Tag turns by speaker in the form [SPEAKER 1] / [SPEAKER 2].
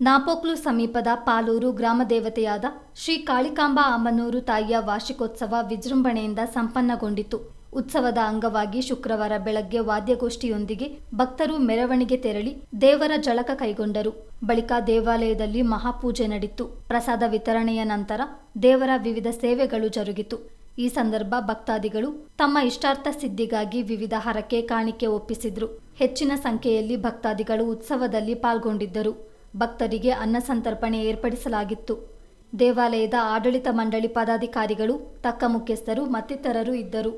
[SPEAKER 1] ನಾಪೋಕ್ಲು ಸಮೀಪದ ಪಾಲೂರು ಗ್ರಾಮ ದೇವತೆಯಾದ ಶ್ರೀ ಕಾಳಿಕಾಂಬಾ ಅಮ್ಮನೂರು ತಾಯಿಯ ವಾರ್ಷಿಕೋತ್ಸವ ವಿಜೃಂಭಣೆಯಿಂದ ಸಂಪನ್ನಗೊಂಡಿತು. ಉತ್ಸವದ ಅಂಗವಾಗಿ ಶುಕ್ರವಾರ ಬೆಳಗ್ಗೆ ವಾದ್ಯಗೋಷ್ಠಿಯೊಂದಿಗೆ ಭಕ್ತರು ಮೆರವಣಿಗೆ ತೆರಳಿ ದೇವರ ಜಳಕ ಕೈಗೊಂಡರು. ಬಳಿಕ ದೇವಾಲಯದಲ್ಲಿ ಮಹಾಪೂಜೆ ನಡೆಯಿತು ಪ್ರಸಾದ ವಿತರಣೆಯ ನಂತರ ದೇವರ ವಿವಿಧ ಸೇವೆಗಳು ಜರುಗಿತು. ಈ ಸಂದರ್ಭ ಭಕ್ತಾದಿಗಳು ತಮ್ಮ ಇಷ್ಟಾರ್ಥ ಸಿದ್ಧಿಗಾಗಿ ವಿವಿಧ ಹರಕೆ ಕಾಣಿಕೆ ಒಪ್ಪಿಸಿದ್ರು. ಹೆಚ್ಚಿನ ಸಂಖ್ಯೆಯಲ್ಲಿ ಭಕ್ತಾದಿಗಳು ಉತ್ಸವದಲ್ಲಿ ಪಾಲ್ಗೊಂಡಿದ್ದರು. ಭಕ್ತರಿಗೆ ಅನ್ನ ಸಂತರ್ಪಣೆ ಏರ್ಪಡಿಸಲಾಗಿತ್ತು. ದೇವಾಲಯದ ಆಡಳಿತ ಮಂಡಳಿ ಪದಾಧಿಕಾರಿಗಳು ತಕ್ಕ ಮುಖ್ಯಸ್ಥರು ಮತ್ತಿತರರು ಇದ್ದರು.